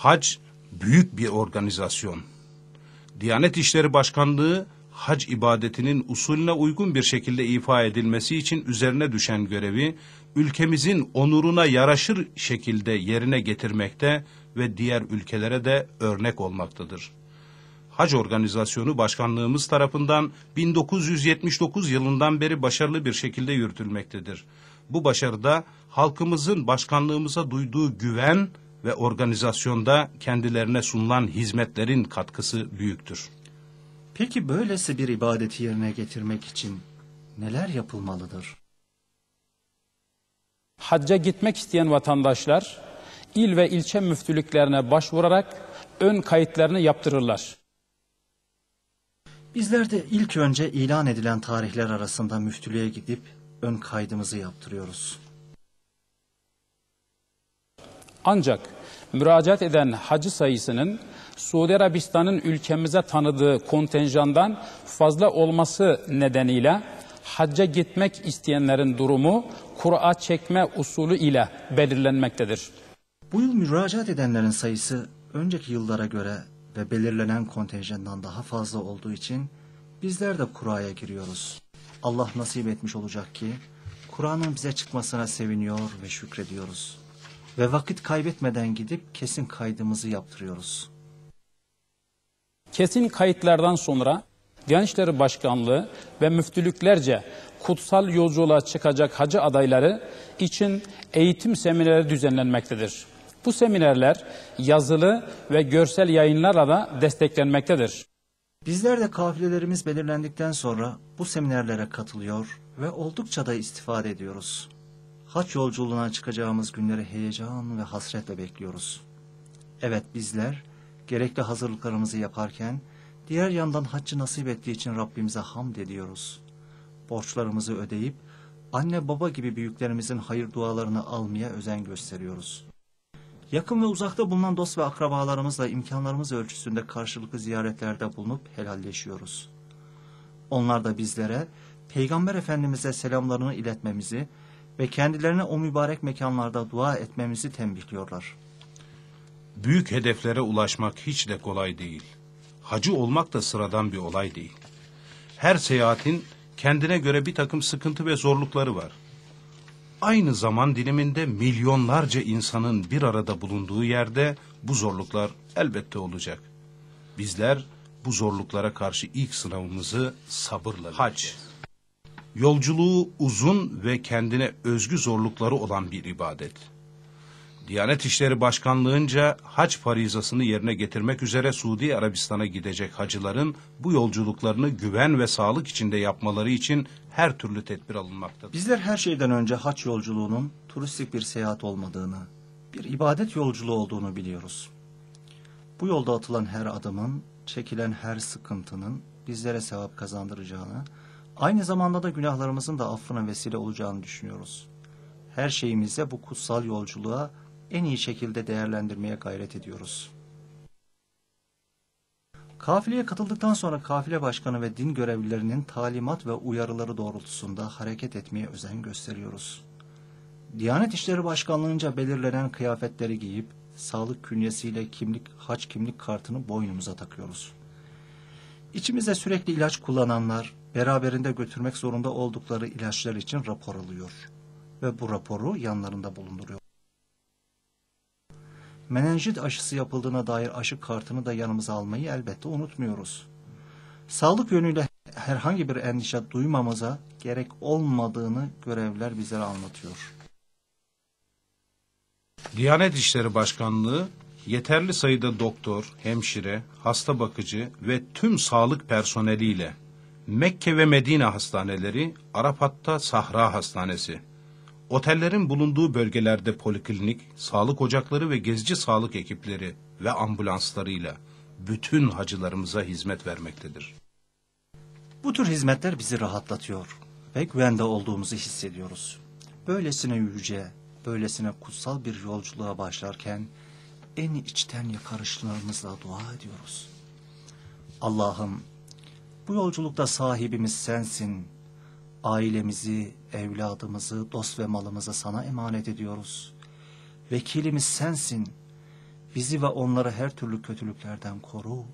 Hac büyük bir organizasyon. Diyanet İşleri Başkanlığı hac ibadetinin usulüne uygun bir şekilde ifa edilmesi için üzerine düşen görevi ülkemizin onuruna yaraşır şekilde yerine getirmekte ve diğer ülkelere de örnek olmaktadır. Hac Organizasyonu Başkanlığımız tarafından 1979 yılından beri başarılı bir şekilde yürütülmektedir. Bu başarıda halkımızın başkanlığımıza duyduğu güven ve organizasyonda kendilerine sunulan hizmetlerin katkısı büyüktür. Peki böylesi bir ibadeti yerine getirmek için neler yapılmalıdır? Hacca gitmek isteyen vatandaşlar il ve ilçe müftülüklerine başvurarak ön kayıtlarını yaptırırlar. Bizler de ilk önce ilan edilen tarihler arasında müftülüğe gidip ön kaydımızı yaptırıyoruz. Ancak müracaat eden hacı sayısının Suudi Arabistan'ın ülkemize tanıdığı kontenjandan fazla olması nedeniyle hacca gitmek isteyenlerin durumu Kur'a çekme usulü ile belirlenmektedir. Bu yıl müracaat edenlerin sayısı önceki yıllara göre ve belirlenen kontenjandan daha fazla olduğu için bizler de Kur'a'ya giriyoruz. Allah nasip etmiş olacak ki Kur'an'ın bize çıkmasına seviniyor ve şükrediyoruz. Ve vakit kaybetmeden gidip kesin kaydımızı yaptırıyoruz. Kesin kayıtlardan sonra Diyanet İşleri Başkanlığı ve müftülüklerce kutsal yolculuğa çıkacak hacı adayları için eğitim seminerleri düzenlenmektedir. Bu seminerler yazılı ve görsel yayınlarla da desteklenmektedir. Bizler de kafilelerimiz belirlendikten sonra bu seminerlere katılıyor ve oldukça da istifade ediyoruz. Haç yolculuğuna çıkacağımız günleri heyecan ve hasretle bekliyoruz. Evet bizler gerekli hazırlıklarımızı yaparken diğer yandan haccı nasip ettiği için Rabbimize hamd ediyoruz. Borçlarımızı ödeyip anne baba gibi büyüklerimizin hayır dualarını almaya özen gösteriyoruz. Yakın ve uzakta bulunan dost ve akrabalarımızla imkanlarımız ölçüsünde karşılıklı ziyaretlerde bulunup helalleşiyoruz. Onlar da bizlere Peygamber Efendimiz'e selamlarını iletmemizi ve kendilerine o mübarek mekanlarda dua etmemizi tembihliyorlar. Büyük hedeflere ulaşmak hiç de kolay değil. Hacı olmak da sıradan bir olay değil. Her seyahatin kendine göre bir takım sıkıntı ve zorlukları var. Aynı zaman diliminde milyonlarca insanın bir arada bulunduğu yerde bu zorluklar elbette olacak. Bizler bu zorluklara karşı ilk sınavımızı sabırla Hac. Yolculuğu uzun ve kendine özgü zorlukları olan bir ibadet. Diyanet İşleri Başkanlığınca hac farizasını yerine getirmek üzere Suudi Arabistan'a gidecek hacıların bu yolculuklarını güven ve sağlık içinde yapmaları için her türlü tedbir alınmaktadır. Bizler her şeyden önce haç yolculuğunun turistik bir seyahat olmadığını, bir ibadet yolculuğu olduğunu biliyoruz. Bu yolda atılan her adımın, çekilen her sıkıntının bizlere sevap kazandıracağını, aynı zamanda da günahlarımızın da affına vesile olacağını düşünüyoruz. Her şeyimizde bu kutsal yolculuğa en iyi şekilde değerlendirmeye gayret ediyoruz. Kafileye katıldıktan sonra kafile başkanı ve din görevlilerinin talimat ve uyarıları doğrultusunda hareket etmeye özen gösteriyoruz. Diyanet İşleri Başkanlığınca belirlenen kıyafetleri giyip sağlık künyesiyle kimlik, haç kimlik kartını boynumuza takıyoruz. İçimizde sürekli ilaç kullananlar beraberinde götürmek zorunda oldukları ilaçlar için rapor alıyor ve bu raporu yanlarında bulunduruyor. Menenjit aşısı yapıldığına dair aşı kartını da yanımıza almayı elbette unutmuyoruz. Sağlık yönüyle herhangi bir endişe duymamıza gerek olmadığını görevler bizlere anlatıyor. Diyanet İşleri Başkanlığı yeterli sayıda doktor, hemşire, hasta bakıcı ve tüm sağlık personeliyle Mekke ve Medine hastaneleri, Arafat'ta Sahra Hastanesi, otellerin bulunduğu bölgelerde poliklinik, sağlık ocakları ve gezici sağlık ekipleri ve ambulanslarıyla bütün hacılarımıza hizmet vermektedir. Bu tür hizmetler bizi rahatlatıyor ve güvende olduğumuzu hissediyoruz. Böylesine yüce, böylesine kutsal bir yolculuğa başlarken en içten yakarışlarımızla dua ediyoruz. Allah'ım bu yolculukta sahibimiz sensin. Ailemizi, evladımızı, dost ve malımızı sana emanet ediyoruz. Vekilimiz sensin. Bizi ve onları her türlü kötülüklerden koru.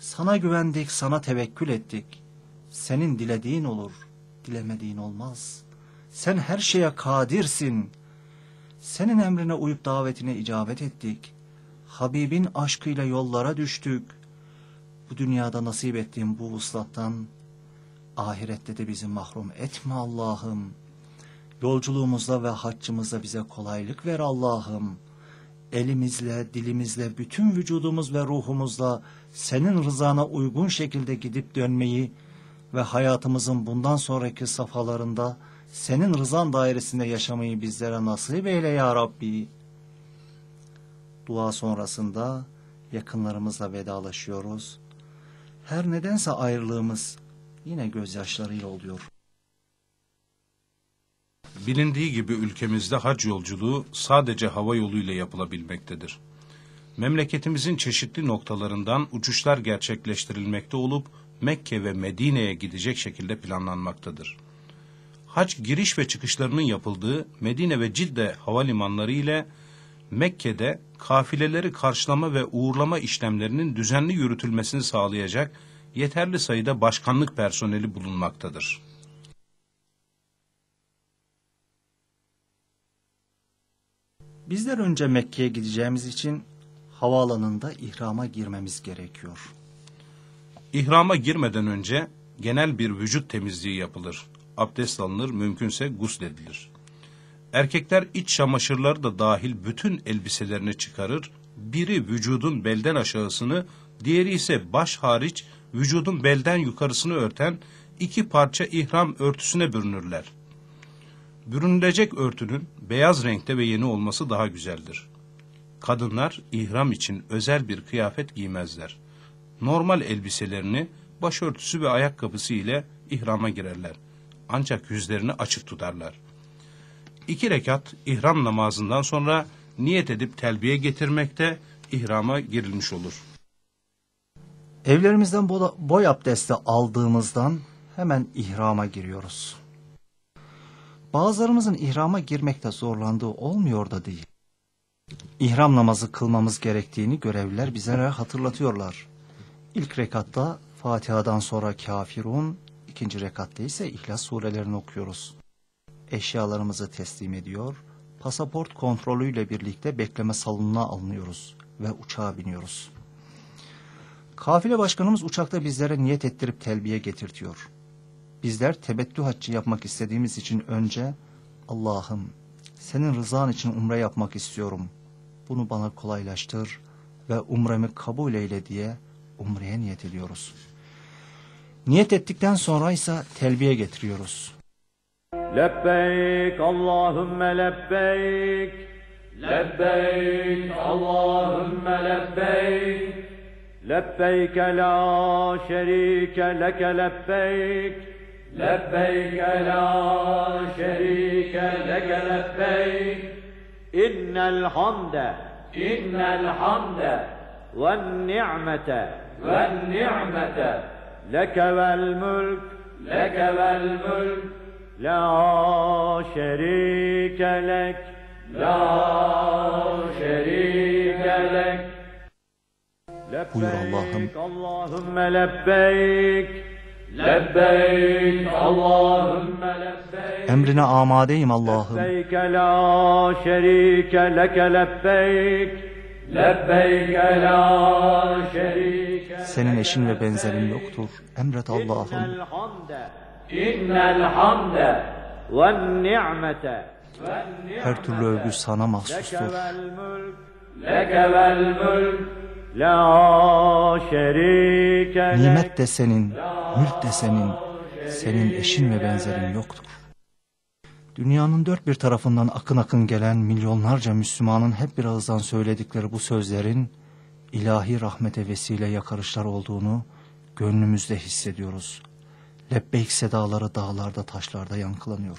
Sana güvendik, sana tevekkül ettik. Senin dilediğin olur, dilemediğin olmaz. Sen her şeye kadirsin. Senin emrine uyup davetine icabet ettik. Habibin aşkıyla yollara düştük. Bu dünyada nasip ettiğin bu vuslattan ahirette de bizi mahrum etme Allah'ım. Yolculuğumuzda ve haccımızda bize kolaylık ver Allah'ım. Elimizle, dilimizle, bütün vücudumuz ve ruhumuzla senin rızana uygun şekilde gidip dönmeyi ve hayatımızın bundan sonraki safhalarında senin rızan dairesinde yaşamayı bizlere nasip eyle ya Rabbi. Dua sonrasında yakınlarımızla vedalaşıyoruz. Her nedense ayrılığımız yine gözyaşlarıyla oluyor. Bilindiği gibi ülkemizde hac yolculuğu sadece hava yoluyla yapılabilmektedir. Memleketimizin çeşitli noktalarından uçuşlar gerçekleştirilmekte olup Mekke ve Medine'ye gidecek şekilde planlanmaktadır. Hac giriş ve çıkışlarının yapıldığı Medine ve Cidde havalimanları ile Mekke'de kafileleri karşılama ve uğurlama işlemlerinin düzenli yürütülmesini sağlayacak yeterli sayıda başkanlık personeli bulunmaktadır. Bizler önce Mekke'ye gideceğimiz için havaalanında ihrama girmemiz gerekiyor. İhrama girmeden önce genel bir vücut temizliği yapılır. Abdest alınır, mümkünse gusledilir. Erkekler iç şamaşırları da dahil bütün elbiselerini çıkarır. Biri vücudun belden aşağısını, diğeri ise baş hariç vücudun belden yukarısını örten iki parça ihram örtüsüne bürünürler. Bürünülecek örtünün beyaz renkte ve yeni olması daha güzeldir. Kadınlar ihram için özel bir kıyafet giymezler. Normal elbiselerini başörtüsü ve ayakkabısı ile ihrama girerler. Ancak yüzlerini açık tutarlar. İki rekat ihram namazından sonra niyet edip telbiye getirmekte ihrama girilmiş olur. Evlerimizden boy abdesti aldığımızdan hemen ihrama giriyoruz. Bazılarımızın ihrama girmekte zorlandığı olmuyor da değil. İhram namazı kılmamız gerektiğini görevliler bize hatırlatıyorlar. İlk rekatta Fatiha'dan sonra Kafirun, ikinci rekatta ise İhlas surelerini okuyoruz. Eşyalarımızı teslim ediyor, pasaport kontrolüyle birlikte bekleme salonuna alınıyoruz ve uçağa biniyoruz. Kafile başkanımız uçakta bizlere niyet ettirip telbiye getirtiyor. Bizler tebettü haccı yapmak istediğimiz için önce Allah'ım senin rızan için umre yapmak istiyorum. Bunu bana kolaylaştır ve umremi kabul eyle diye umreye niyet ediyoruz. Niyet ettikten sonra ise telbiye getiriyoruz. Lebbeyk Allahümme lebbeyk. Lebbeyk Allahümme lebbeyk. Lebbeyk la şerike leke lebbeyk. Lebbeyk la şerike leke lebbeyk. İnnel hamde. İnnel hamde. Ve ni'mete. Ve ni'mete. لك والملك لك والملك لا شريك لك لا شريك لك Buyur Allah'ım. لبيك اللهم لبيك لبيك اللهم لبيك Emrine amadeyim Allah'ım. لبيك لا شريك لك لبيك Senin eşin ve benzerin yoktur. Emret Allah'ım. Her türlü övgü sana mahsustur. Nimet de senin, mülk de senin, senin eşin ve benzerin yoktur. Dünyanın dört bir tarafından akın akın gelen milyonlarca Müslümanın hep bir ağızdan söyledikleri bu sözlerin ilahi rahmete vesile yakarışlar olduğunu gönlümüzde hissediyoruz. Lebbeyk sedaları dağlarda taşlarda yankılanıyor.